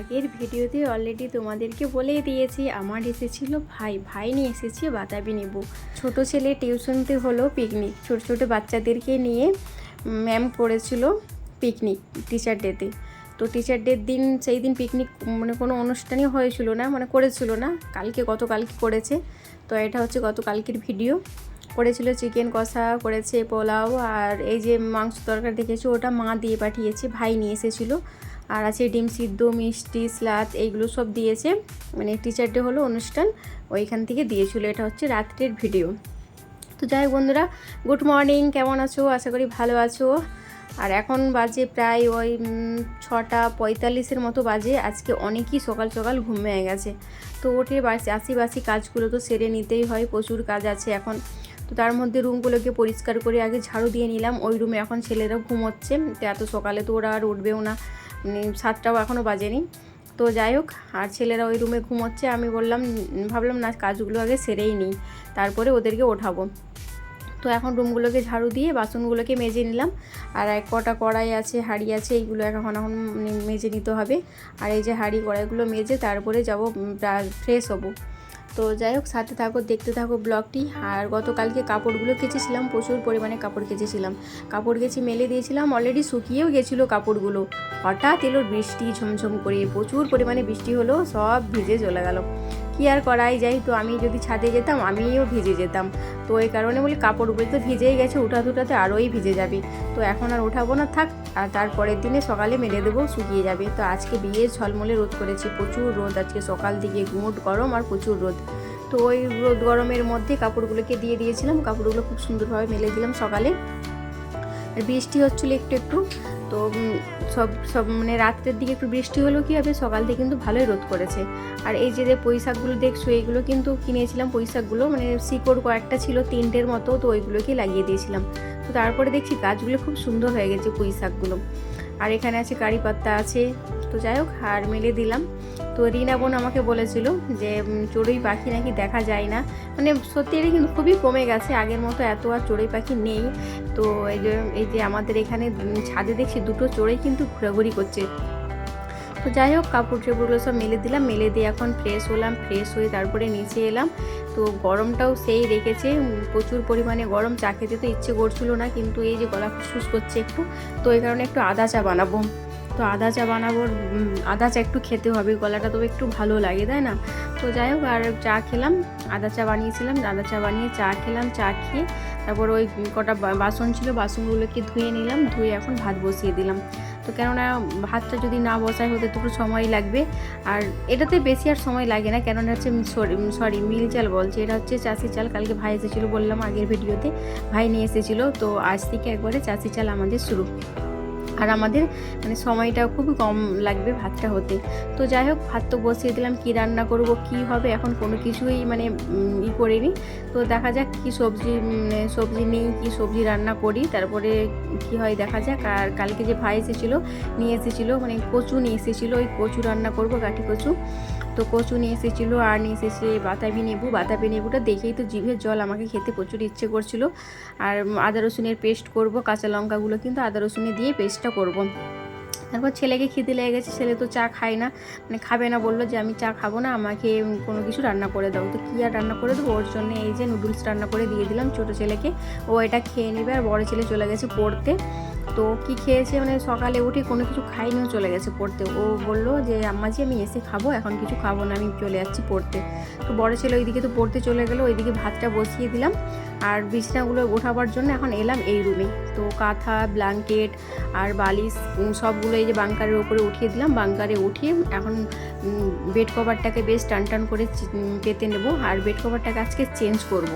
আগের ভিডিওতে অলরেডি তোমাদেরকে বলেই দিয়েছি, আমার এসেছিল ভাই। ভাই নিয়ে এসেছি বাতাবি নেবু। ছোট ছেলে টিউশনতে হলো পিকনিক ছোট ছোট বাচ্চাদেরকে নিয়ে ম্যাম করেছিল পিকনিক টিচার ডেতে তো। টিচার ডের দিন, সেই দিন পিকনিক মানে কোনো অনুষ্ঠানই হয়েছিল না মানে করেছিল না। কালকে গতকালকে করেছে? তো এটা হচ্ছে গতকালকের ভিডিও করেছিল চিকেন কষা, করেছে পোলাও, আর এই যে মাংস তরকারি দেখেছি, ওটা মা দিয়ে পাঠিয়েছে, ভাই নিয়ে এসেছিল। আর আছে ডিম সিদ্ধ, মিষ্টি স্লাদ এইগুলো সব দিয়েছে। মানে টিচার ডে হলো অনুষ্ঠান, ওইখান থেকে দিয়েছিল। এটা হচ্ছে রাত্রের ভিডিও তো যাই বন্ধুরা গুড মর্নিং কেমন আছো? আশা করি ভালো আছো। আর এখন বাজে প্রায় ওই ছটা পঁয়তাল্লিশের মতো বাজে। আজকে অনেকই সকাল সকাল ঘুম হয়ে গেছে। তো ওঠে আসি বাসি কাজগুলো তো সেরে নিতেই হয়, প্রচুর কাজ আছে এখন। তো তার মধ্যে রুমগুলোকে পরিষ্কার করে আগে ঝাড়ু দিয়ে নিলাম। ওই রুমে এখন ছেলেরা ঘুমোচ্ছে। তো এত সকালে তো ওরা আর উঠবেও না। সাতটাও এখনও বাজেনি। তো যাই হোক, আর ছেলেরা ওই রুমে ঘুমোচ্ছে, আমি বললাম ভাবলাম না, কাজগুলো আগে সেরেই নিই, তারপরে ওদেরকে ওঠাবো। তো এখন রুমগুলোকে ঝাড়ু দিয়ে বাসনগুলোকে মেজে নিলাম। আর এক কটা কড়াই আছে, হাঁড়ি আছে, এইগুলো এখন এখন মেজে নিতে হবে। আর এই যে হাঁড়ি কড়াইগুলো মেজে তারপরে যাব ফ্রেশ হব। তো যাই হোক, সাথে থাকো, দেখতে থাকো ব্লগটি। আর গতকালকে কাপড়গুলো কেচেছিলাম, প্রচুর পরিমাণে কাপড় কেচেছিলাম। কাপড় কেচে মেলে দিয়েছিলাম অলরেডি শুকিয়েও গেছিল কাপড়গুলো। হঠাৎ এলো বৃষ্টি, ঝমঝম করে, প্রচুর পরিমাণে বৃষ্টি হলো, সব ভিজে চলে গেল। কি আর করাই যাই? তো আমি যদি ছাদে যেতাম, আমিও ভিজে যেতাম। তো এই কারণে বলি কাপড়গুলো তো ভিজেই গেছে, উঠা উঠাতে আরোই ভিজে যাবে। তো এখন আর উঠাবো না, থাক। আর তারপরের দিনে সকালে মেলে দেবো, শুকিয়ে যাবে। তো আজকে বিয়ে ঝলমলে রোদ করেছে, প্রচুর রোদ। আজকে সকাল দিকে গুমোট গরম আর প্রচুর রোদ। তো ওই রোদ গরমের মধ্যে কাপড়গুলোকে দিয়ে দিয়েছিলাম, কাপড়গুলো খুব সুন্দরভাবে মেলে দিলাম সকালে। আর বৃষ্টি হচ্ছিল একটু একটু, তো সব সব মানে রাত্রের দিকে একটু বৃষ্টি হলেও কী হবে? সকাল থেকে কিন্তু ভালোই রোদ করেছে। আর এই যে যে শাকগুলো দেখছ এইগুলো কিন্তু কিনেছিলাম পুঁই শাকগুলো মানে শিকড় কয়েকটা ছিল তিনটের মতো, তো ওইগুলোকে লাগিয়ে দিয়েছিলাম। তো তারপরে দেখছি গাছগুলো খুব সুন্দর হয়ে গেছে পুঁই শাকগুলো। আর এখানে আছে কারি পাত্তা আছে, তো যাই হোক, হার মেলে দিলাম। তো রিনা বোন আমাকে বলেছিল যে চড়ুই পাখি নাকি দেখা যায় না। মানে সত্যি এটা কিন্তু খুবই কমে গেছে। আগের মতো এত আর চড়ুই পাখি নেই। তো এই যে এই যে আমাদের এখানে ছাদে দেখছি দুটো চড়ুই কিন্তু ঘোরাঘুরি করছে। তো যাই হোক কাপড় চোপড়গুলো সব মেলে দিলাম। মেলে দিয়ে এখন ফ্রেশ হলাম। ফ্রেশ হয়ে তারপরে নিচে এলাম। তো গরমটাও সেই রেখেছে। প্রচুর পরিমাণে গরম। চা খেতে তো ইচ্ছে করছিল না, কিন্তু এই যে গলা ফুসফুস করছে একটু, তো এই কারণে একটু আদা চা বানাবো। তো আদা চা বানাবো আদা চা একটু খেতে হবে, গলাটা তো একটু ভালো লাগে, তাই না? তো যাই হোক, আর চা খেলাম, আদা চা বানিয়েছিলাম, আদা চা বানিয়ে চা খেলাম, চা খেয়ে তারপর ওই কটা বাসন ছিল, বাসনগুলোকে ধুয়ে নিলাম, ধুয়ে এখন ভাত বসিয়ে দিলাম। তো কেননা ভাতটা যদি না বসায় হতে একটু সময় লাগবে, আর এটাতে বেশি আর সময় লাগে না, কেননা হচ্ছে সরি, মিল চাল বলছে, এটা হচ্ছে চাষি চাল, কালকে ভাই এসেছিল বললাম আগের ভিডিওতে, ভাই নিয়ে এসেছিল, তো আজ থেকে একবারে চাষি চাল আমাদের শুরু। আর আমাদের মানে সময়টাও খুব কম লাগবে ভাতটা হতে। তো যাই হোক, ভাত তো বসিয়ে দিলাম, কী রান্না করব, কি হবে, এখন কোনো কিছুই মানে ই করিনি। তো দেখা যাক কি সবজি সবজি নিই, কি সবজি রান্না করি, তারপরে কি হয় দেখা যাক। আর কালকে যে ভাই এসেছিল, নিয়ে এসেছিল মানে কচু নিয়ে এসেছিল, ওই কচু রান্না করব কাঠি কচু। তো কচু নিয়ে এসেছিল, আর নিয়ে এসেছে বাতাবি নেবু। বাতাবি নেবুটা দেখেই তো জিভের জল, আমাকে খেতে প্রচুর ইচ্ছে করছিল। আর আদা রসুনের পেস্ট করব, কাঁচা লঙ্কাগুলো কিন্তু আদা রসুনে দিয়ে পেস্টটা করব। তারপর ছেলেকে খিদে লেগে গেছে, ছেলে তো চা খায় না মানে খাবে না, বলল যে আমি চা খাব না, আমাকে কোনো কিছু রান্না করে দাও। তো কী আর রান্না করে দেবো? ওর জন্য এই যে নুডলস রান্না করে দিয়ে দিলাম ছোটো ছেলেকে। ও এটা খেয়ে নেবে, আর বড় ছেলে চলে গেছে পড়তে। তো কি খেয়েছে? মানে সকালে উঠে কোনো কিছু খাইনিও চলে গেছে পড়তে। ও বলল যে, আম্মাজি, আমি এসে খাব, এখন কিছু খাব না, আমি চলে যাচ্ছি পড়তে। তো বড় ছেলে ওইদিকে তো পড়তে চলে গেলো, ওইদিকে ভাতটা বসিয়ে দিলাম। আর বিছনাগুলো ওঠাবার জন্য এখন এলাম এই রুমে তো কাঁথা ব্ল্যাঙ্কেট আর বালিশ সবগুলো এই যে বাংকারের ওপরে উঠিয়ে দিলাম। বাংকারে উঠিয়ে এখন বেড কভারটাকে বেশ টান টান করে পেতে নেব। আর বেড কভারটাকে আজকে চেঞ্জ করব।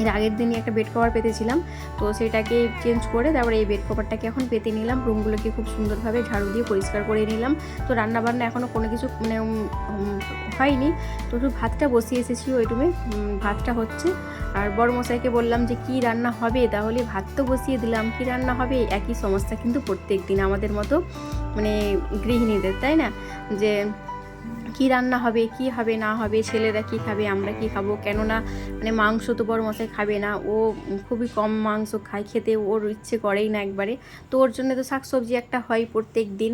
এর আগের দিনই একটা বেড কভার পেতেছিলাম, তো সেটাকে চেঞ্জ করে তারপরে এই বেড কভারটাকে এখন পেতে নিলাম। রুমগুলোকে খুব সুন্দরভাবে ঝাড়ু দিয়ে পরিষ্কার করে নিলাম। তো রান্না বান্না এখনও কোনো কিছু মানে হয়নি। তো একটু ভাতটা বসিয়ে এসেছি ওই রুমে ভাতটা হচ্ছে। আর বড় মশাইকে বললাম যে, কি রান্না হবে? তাহলে ভাত তো বসিয়ে দিলাম। কি রান্না হবে? একই সমস্যা কিন্তু প্রত্যেক দিন আমাদের মতো মানে গৃহিণীদের, তাই না? যে কি রান্না হবে, কি হবে, না হবে, ছেলেরা কি খাবে, আমরা কি খাব? কেননা মানে মাংস তো বড় মশাই খাবে না। ও খুবই কম মাংস খায়, খেতে ওর ইচ্ছে করেই না একবারে। তো ওর জন্য তো শাকসবজি একটা হয় প্রত্যেক দিন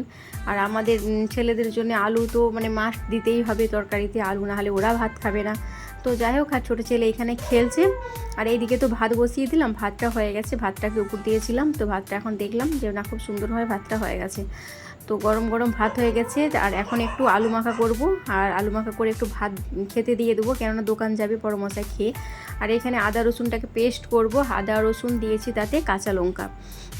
আর আমাদের ছেলেদের জন্য আলু তো মানে মাছ দিতেই হবে তরকারিতে। আলু না হলে ওরা ভাত খাবে না। তো যাই হোক, আর ছোটো ছেলে এখানে খেলছে। আর এইদিকে তো ভাত বসিয়ে দিলাম। ভাতটা হয়ে গেছে। ভাতটাকে উপর দিয়েছিলাম। তো ভাতটা এখন দেখলাম যে না, খুব সুন্দরভাবে ভাতটা হয়ে গেছে। তো গরম গরম ভাত হয়ে গেছে, আর এখন একটু আলু মাখা করব, আর আলু মাখা করে একটু ভাত খেতে দিয়ে দেবো, কেননা দোকান যাবে পরমশাই খেয়ে। আর এখানে আদা রসুনটাকে পেস্ট করব, আদা রসুন দিয়েছি তাতে কাঁচা লঙ্কা।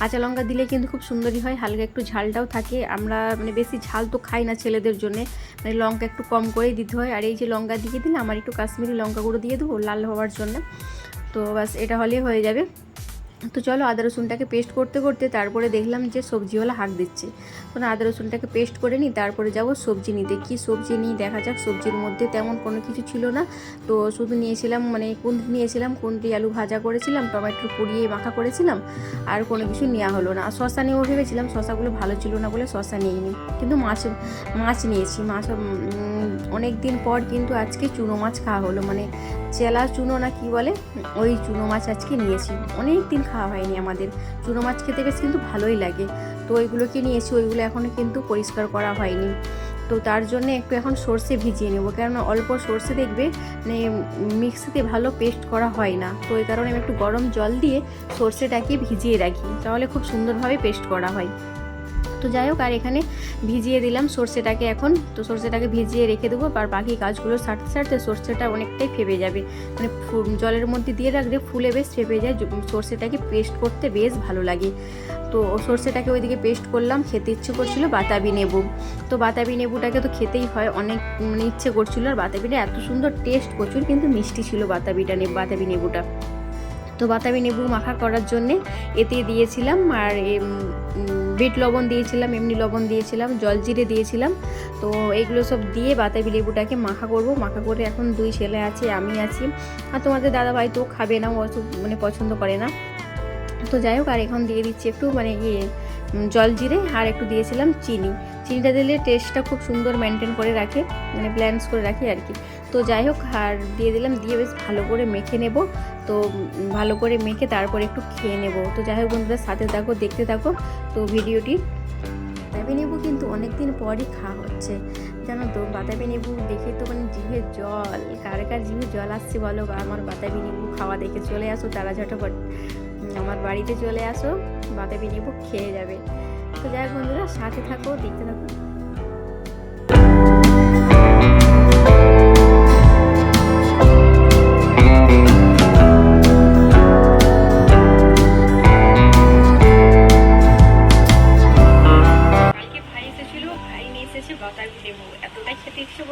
কাঁচা লঙ্কা দিলে কিন্তু খুব সুন্দরই হয়, হালকা একটু ঝালটাও থাকে, আমরা মানে বেশি ঝাল তো খাই না ছেলেদের জন্যে মানে লঙ্কা একটু কম করেই দিতে হয়। আর এই যে লঙ্কা দিয়ে দিলে, আমার একটু কাশ্মীরি লঙ্কা গুঁড়ো দিয়ে দেবো, লাল হওয়ার জন্য। তো বাস এটা হলেই হয়ে যাবে। তো চলো আদা রসুনটাকে পেস্ট করতে করতে তারপরে দেখলাম যে সবজিওয়ালা হাঁক দিচ্ছে। তো না আদা রসুনটাকে পেস্ট করে নিই, তারপরে যাব সবজি নিতে। কি সবজি নিই দেখা যাক, সবজির মধ্যে তেমন কোনো কিছু ছিল না। তো শুধু নিয়েছিলাম মানে কুন্দি নিয়েছিলাম কুন্দি আলু ভাজা করেছিলাম, টমেটো পুড়িয়ে মাখা করেছিলাম, আর কোনো কিছু নেওয়া হলো না। আর শশা নিয়েও ভেবেছিলাম শশাগুলো ভালো ছিল না বলে শশা নিইনি। কিন্তু মাছ মাছ নিয়েছি, মাছ অনেক দিন পর কিন্তু আজকে চুনো মাছ খাওয়া হলো। মানে চেলা চুনো না কি বলে? ওই চুনো মাছ আজকে নিয়েছি। অনেক দিন খাওয়া হয়নি আমাদের। চুনো মাছ খেতে বেশ কিন্তু ভালোই লাগে। তো ওইগুলোকে নিয়েছি, ওইগুলো এখনও কিন্তু পরিষ্কার করা হয়নি। তো তার জন্য একটু এখন সর্ষে ভিজিয়ে নেব। কেননা অল্প সর্ষে দেখবে মানে মিক্সিতে ভালো পেস্ট করা হয় না। তো এই কারণে আমি একটু গরম জল দিয়ে সর্ষেটাকে ভিজিয়ে রাখি। তাহলে খুব সুন্দরভাবে পেস্ট করা হয়। তো যাই হোক, আর এখানে ভিজিয়ে দিলাম সর্ষেটাকে এখন। তো সর্ষেটাকে ভিজিয়ে রেখে দেবো, আর বাকি গাছগুলো সারতে সারতে সর্ষেটা অনেকটাই ফেপে যাবে। মানে জলের মধ্যে দিয়ে রাখলে ফুলে বেশ ফেপে যায় সর্ষেটাকে পেস্ট করতে বেশ ভালো লাগে। তো সর্ষেটাকে ওইদিকে পেস্ট করলাম, খেতে ইচ্ছে করছিল বাতাবি নেবু। তো বাতাবি নেবুটাকে তো খেতেই হয়, অনেক মানে ইচ্ছে করছিল, আর বাতাবিটা এত সুন্দর টেস্ট প্রচুর, কিন্তু মিষ্টি ছিল বাতাবিটা বাতাবি নেবুটা। তো বাতাবি নেবু মাখা করার জন্যে এতে দিয়েছিলাম, আর বিট লবণ দিয়েছিলাম, এমনি লবণ দিয়েছিলাম, জল জিরে দিয়েছিলাম। তো এগুলো সব দিয়ে বাতাবি লেবুটাকে মাখা করব। মাখা করে এখন দুই ছেলে আছে, আমি আছি। আর তোমাদের দাদাভাই তো খাবে না, ও মানে পছন্দ করে না। তো যাই হোক, আর এখন দিয়ে দিচ্ছি একটু মানে ইয়ে জল জিরে, আর একটু দিয়েছিলাম চিনি। চিনিটা দিলে টেস্টটা খুব সুন্দর মেনটেন করে রাখে মানে ব্ল্যান্স করে রাখি আর কি। তো যাই হোক, আর দিয়ে দিলাম, দিয়ে বেশ ভালো করে মেখে নেব। তো ভালো করে মেখে তারপরে একটু খেয়ে নেব। তো যাই হোক বন্ধুরা, সাথে থাকো, দেখতে থাকো। তো ভিডিওটি বাতাবি নেবু কিন্তু অনেক দিন পরই খাওয়া হচ্ছে। জানো তো, বাতাবি নেবু দেখে তো মানে জিভে জল, কার কার জিভে জল আসছে বলো বা আমার বাতাবি নেবু খাওয়া দেখে চলে আসো তারা ঝটপট। আমার বাড়িতে চলে আসো, বাতাবি নেবু খেয়ে যাবে। তো যাই হোক বন্ধুরা, সাথে থাকো, দেখতে থাকো।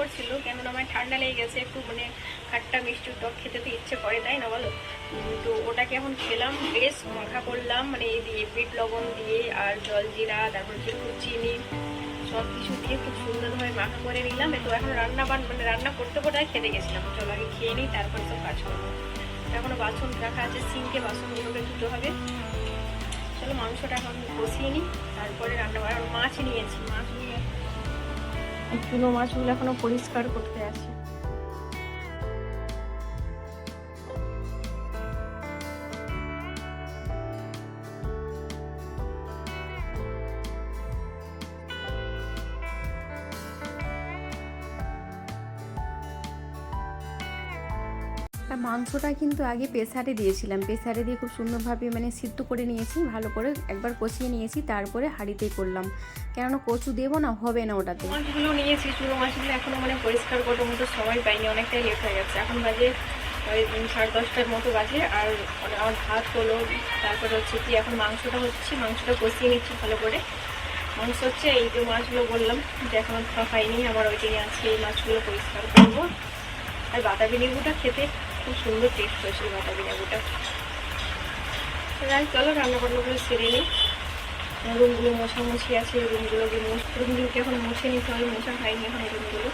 করছিল কেননা আমার ঠান্ডা লেগে গেছে, একটু মানে খাট্টা মিষ্টি টক খেতে তো ইচ্ছে করে, তাই না বলো? তো ওটাকে এখন খেলাম, বেশ মাখা করলাম মানে এই দিয়ে বিট লবণ দিয়ে আর জল জিরা, তারপর একটু চিনি সব কিছু দিয়ে খুব সুন্দরভাবে মাখা করে নিলাম। তো এখন রান্না বান মানে রান্না করতে করতে খেতে গেছিলাম। চলো আগে খেয়ে নিই, তারপর সব কাজ করব। এখনও বাসন রাখা আছে, সিঙ্কে বাসনগুলোকে ধুতে হবে। চলো মাংসটা এখন কষিয়ে নিই, তারপরে রান্না আর মাছ নিয়েছি, মাছ নিয়ে চুনো মাছগুলো এখনও পরিষ্কার করতে আছে। মাংসটা কিন্তু আগে প্রেসারে দিয়েছিলাম। প্রেসারে দিয়ে খুব সুন্দরভাবে মানে সিদ্ধ করে নিয়েছি, ভালো করে একবার কষিয়ে নিয়েছি, তারপরে হাঁড়িতেই করলাম। কেননা কচু দেবো না, হবে না ওটাতে। মাছগুলো নিয়েছি চুনো মাছগুলো এখনও মানে পরিষ্কার করার মতো সময় পাইনি, অনেকটাই লেট হয়ে গেছে। এখন বাজে, ওই সাড়ে দশটার মতো বাজে, আর মানে আমার ভাত হলো, তারপরে হচ্ছে কি, এখন মাংসটা হচ্ছে, মাংসটা কষিয়ে নিচ্ছি ভালো করে। মাংস হচ্ছে, এই যে মাছগুলো বললাম, যে এখনও খাওয়া খাইনি আবার ওইদিকে আছে এই মাছগুলো পরিষ্কার করব। আর বাতাবি লেবুটা খেতে খুব সুন্দর টেস্ট হয়েছিল বাতাবি লেবুটা চলো রান্না বান্নাগুলো সেরে নিই। রুমগুলো মোছামুছি আছে রুমগুলোকে রুমগুলোকে এখন মুছে নিতে হবে, মোছা খাইনি এখন রুমগুলো।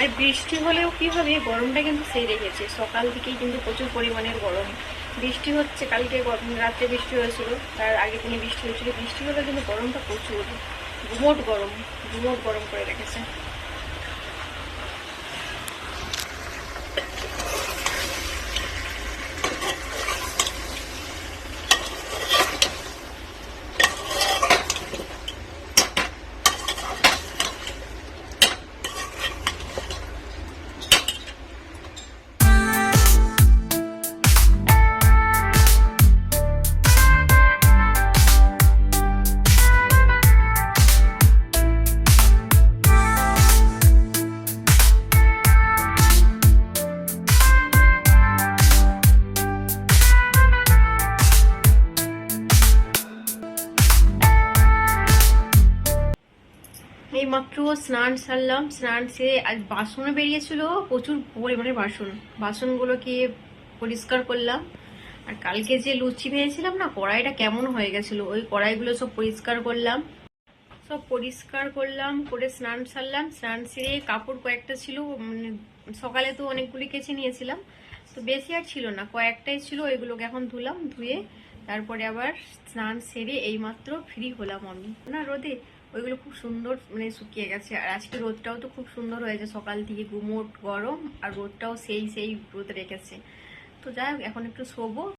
আর বৃষ্টি হলেও কি হবে? গরমটা কিন্তু সেই রেখেছে। সকাল থেকেই কিন্তু প্রচুর পরিমাণের গরম। বৃষ্টি হচ্ছে, কালকে রাত্রে বৃষ্টি হয়েছিল, তার আগে দিনে বৃষ্টি হয়েছিল। বৃষ্টি হলে কিন্তু গরমটা প্রচুর। ঘুমোট গরম ঘুমোট গরম করে রেখেছে। এই মাত্র স্নান সারলাম, স্নান সেরে আজ বাসনও বেরিয়েছিল, প্রচুর পরিমাণে বাসন। বাসনগুলোকে পরিষ্কার করলাম। আর কালকে যে লুচি ভেজেছিলাম না, কড়াইটা কেমন হয়ে গেছিল, ওই কড়াইগুলো সব পরিষ্কার করলাম। সব পরিষ্কার করলাম, করে স্নান সারলাম। স্নান সেরে কাপড় কয়েকটা ছিল মানে সকালে তো অনেকগুলি কেচে নিয়েছিলাম। তো বেশি আর ছিল না, কয়েকটাই ছিল, ওইগুলোকে এখন ধুলাম, ধুয়ে তারপরে আবার স্নান সেরে এইমাত্র ফ্রি হলাম আমি। না রোদে ওইগুলো খুব সুন্দর মানে শুকিয়ে গেছে। আর আজকে রোদটাও তো খুব সুন্দর হয়েছে। সকাল থেকে গুমোট গরম আর রোদটাও সেই সেই রোদ রেখেছে। তো যাই হোক, এখন একটু শোবো।